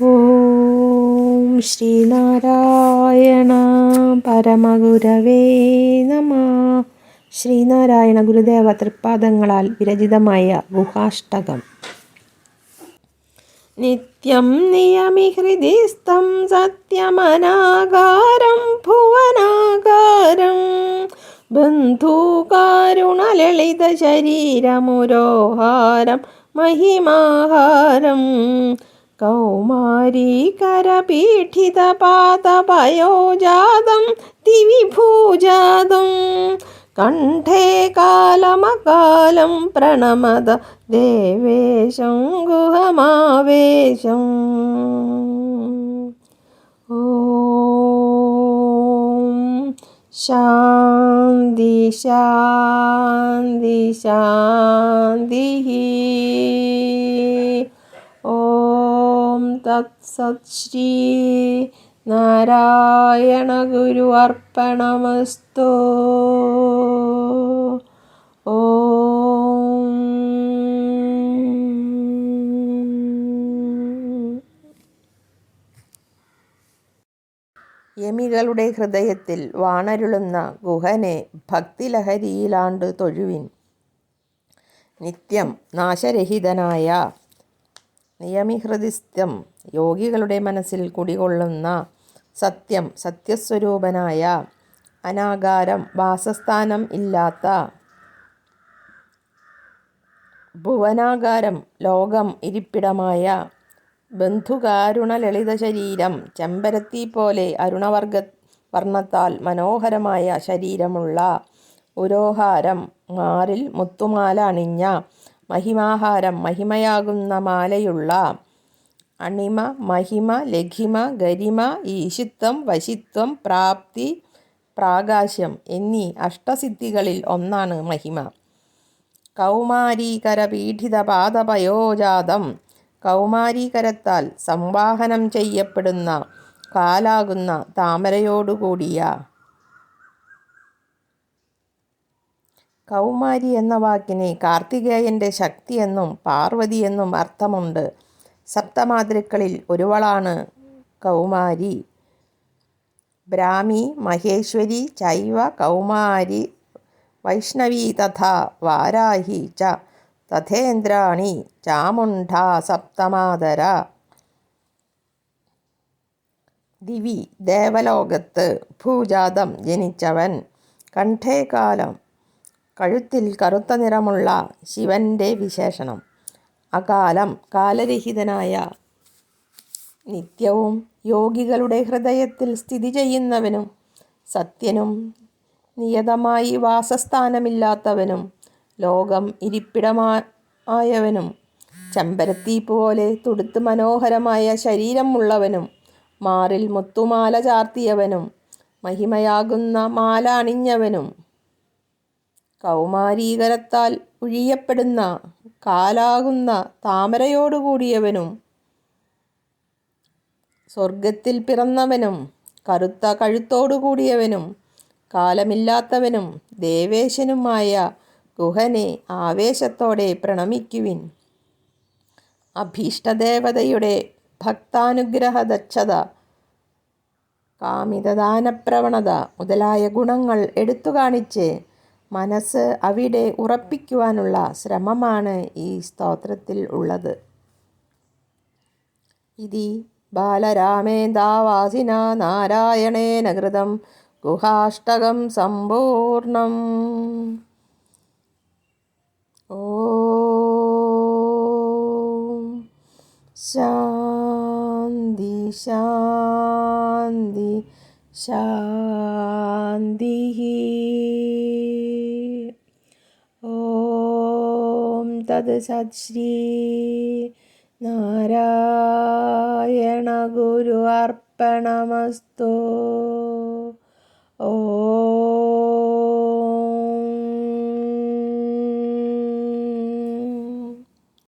ഓം ശ്രീനാരായണ പരമഗുരവേ നമ. ശ്രീനാരായണ ഗുരുദേവ തൃപ്പാദങ്ങളാൽ വിരചിതമായ ഗുഹാഷ്ടകം. നിത്യം നിയമി ഹൃദയസ്ഥം സത്യമനാകാരം ഭുവനാകാരം. ബന്ധുകാരുണലളിത ശരീരമുരോഹാരം മഹിമാഹാരം. കൗമാരീകരപീഠിതപാദപയോജാതം ദിവിഭൂജാതം കണ്ഠേ കാലമകാലം പ്രണമത ദേവേശം ഗുഹമാവേശം. ഓം ശാന്തി ശാന്തി ശാന്തി ഓം തത്സത് ഗുരു അർപ്പണമസ്തു. യമികളുടെ ഹൃദയത്തിൽ വാണരുളുന്ന ഗുഹനെ ഭക്തിലഹരിയിലാണ്ട് തൊഴുവിൻ. നിത്യം നാശരഹിതനായ നിയമിഹൃദിസ്ഥം യോഗികളുടെ മനസ്സിൽ കുടികൊള്ളുന്ന സത്യം സത്യസ്വരൂപനായ അനാകാരം വാസസ്ഥാനം ഇല്ലാത്ത ഭുവനാകാരം ലോകം ഇരിപ്പിടമായ ബന്ധുകാരുണ ലളിത ശരീരം ചെമ്പരത്തി പോലെ അരുണവർഗ വർണത്താൽ മനോഹരമായ ശരീരമുള്ള ഉരോഹാരം മാറിൽ മുത്തുമാല അണിഞ്ഞ മഹിമാഹാരം മഹിമയാകുന്ന മാലയുള്ള അണിമ മഹിമ ലഘിമ ഗരിമ ഈശിത്വം വശിത്വം പ്രാപ്തി പ്രാകാശ്യം എന്നീ അഷ്ടസിദ്ധികളിൽ ഒന്നാണ് മഹിമ. കൗമാരീകര പീഠിത പാദപയോജാതം കൗമാരീകരത്താൽ സംവാഹനം ചെയ്യപ്പെടുന്ന കാലാകുന്ന താമരയോടുകൂടിയ കൗമാരി എന്ന വാക്കിന് കാർത്തികേയന്റെ ശക്തിയെന്നും പാർവതിയെന്നും അർത്ഥമുണ്ട്. സപ്തമാതൃക്കളിൽ ഒരുവളാണ് കൗമാരി. ബ്രാഹ്മി മഹേശ്വരി ചൈവ കൗമാരി വൈഷ്ണവി തഥാ വാരാഹി ച തഥേന്ദ്രാണി ചാമുണ്ഡ സപ്തമാതര. ദിവി ദേവലോകത്ത് ഭൂജാതം ജനിച്ചവൻ. കണ്ഠേകാലം കഴുത്തിൽ കറുത്ത നിറമുള്ള ശിവന്റെ വിശേഷണം. അകാലം കാലരഹിതനായ നിത്യവും യോഗികളുടെ ഹൃദയത്തിൽ സ്ഥിതി ചെയ്യുന്നവനും സത്യനും നിയതമായി വാസസ്ഥാനമില്ലാത്തവനും ലോകം ഇരിപ്പിടമായവനും ചെമ്പരത്തി പോലെ തുടുത്ത് മനോഹരമായ ശരീരമുള്ളവനും മാറിൽ മുത്തുമാല ചാർത്തിയവനും മഹിമയാകുന്ന മാല അണിഞ്ഞവനും കൗമാരീകരത്താൽ ഉഴിയപ്പെടുന്ന കാലാകുന്ന താമരയോടുകൂടിയവനും സ്വർഗത്തിൽ പിറന്നവനും കറുത്ത കഴുത്തോടുകൂടിയവനും കാലമില്ലാത്തവനും ദേവേശനുമായ ഗുഹനെ ആവേശത്തോടെ പ്രണമിക്കുവിൻ. അഭീഷ്ടദേവതയുടെ ഭക്താനുഗ്രഹ ദക്ഷത കാമിതദാനപ്രവണത മുതലായ ഗുണങ്ങൾ എടുത്തു കാണിച്ച് മനസ്സ് അവിടെ ഉറപ്പിക്കുവാനുള്ള ശ്രമമാണ് ഈ സ്തോത്രത്തിൽ ഉള്ളത്. ഇതി ബാലരാമേന്ദാവാസിന നാരായണേന കൃതം ഗുഹാഷ്ടകം സമ്പൂർണം. ഓ ശാന്തി ശാന്തി ശാന്തി ഓം തത് സത് ശ്രീ നാരായണ ഗുരു അർപ്പണമസ്തു. ഓ